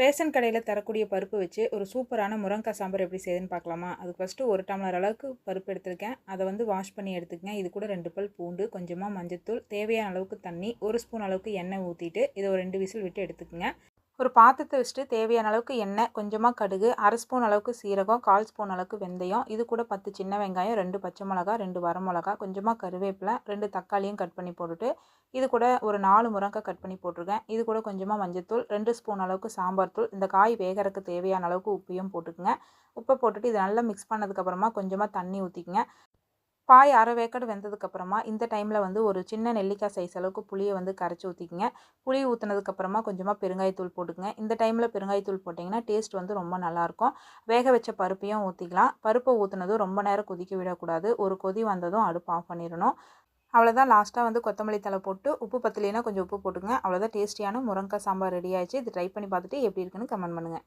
Ration கடையில் தரக்கூடிய பருப்பு வச்சு ஒரு சூப்பரான முருங்கக்காய் சாம்பார் எப்படி செய்யுதுன்னு பார்க்கலாமா? அதுக்கு ஃபஸ்ட்டு ஒரு டம்ளர் அளவுக்கு பருப்பு எடுத்திருக்கேன். அதை வந்து வாஷ் பண்ணி எடுத்துக்கங்க. இது கூட ரெண்டு பல் பூண்டு கொஞ்சமாக மஞ்சத்தூள் தேவையான அளவுக்கு தண்ணி ஒரு ஸ்பூன் அளவுக்கு எண்ணெய் ஊற்றிட்டு இதை ஒரு ரெண்டு விசில் விட்டு எடுத்துக்கங்க. ஒரு பாத்திரத்தை வச்சுட்டு தேவையான அளவுக்கு எண்ணெய் கொஞ்சமாக கடுகு அரை ஸ்பூன் அளவுக்கு சீரகம் கால் ஸ்பூன் அளவுக்கு வெந்தயம் இது கூட பத்து சின்ன வெங்காயம் ரெண்டு பச்சை மிளகா ரெண்டு வரமிளகா கொஞ்சமாக கருவேப்பிலை ரெண்டு தக்காளியும் கட் பண்ணி போட்டுட்டு இது கூட ஒரு நாலு முருங்கை கட் பண்ணி போட்டிருக்கேன். இது கூட கொஞ்சமாக மஞ்சத்தூள் ரெண்டு ஸ்பூன் அளவுக்கு சாம்பார் தூள் இந்த காய் வேகறக்கு தேவையான அளவுக்கு உப்பையும் போட்டுக்குங்க. உப்பை போட்டுட்டு இதை நல்லா மிக்ஸ் பண்ணதுக்கப்புறமா கொஞ்சமாக தண்ணி ஊற்றிக்கங்க பாய் அரை வேக்கடு வெந்ததுக்கப்புறமா இந்த டைமில் வந்து ஒரு சின்ன நெல்லிக்காய் சைஸ் அளவுக்கு புளியை வந்து கரைச்சி ஊற்றிக்கிங்க புளி ஊற்றுனதுக்கப்புறமா கொஞ்சமாக பெருங்காயத்தூள் போட்டுக்கங்க. இந்த டைமில் பெருங்காயத்தூள் போட்டிங்கன்னா டேஸ்ட் வந்து ரொம்ப நல்லாயிருக்கும் வேக வச்ச பருப்பையும் ஊற்றிக்கலாம் பருப்பை ஊற்றினதும் ரொம்ப நேரம் கொதிக்க விடக்கூடாது. ஒரு கொதி வந்ததும் அடுப்பு ஆஃப் பண்ணிடணும். அவ்வளோதான் லாஸ்ட்டாக வந்து கொத்தமல்லி தலை போட்டு உப்பு பத்தலைன்னா கொஞ்சம் உப்பு போட்டுங்க அவ்வளோதான் டேஸ்டியான முருங்கக்காய் சாம்பார் ரெடி ஆயிடுச்சு. இது ட்ரை பண்ணி பார்த்துட்டு எப்படி இருக்குன்னு கமெண்ட் பண்ணுங்கள்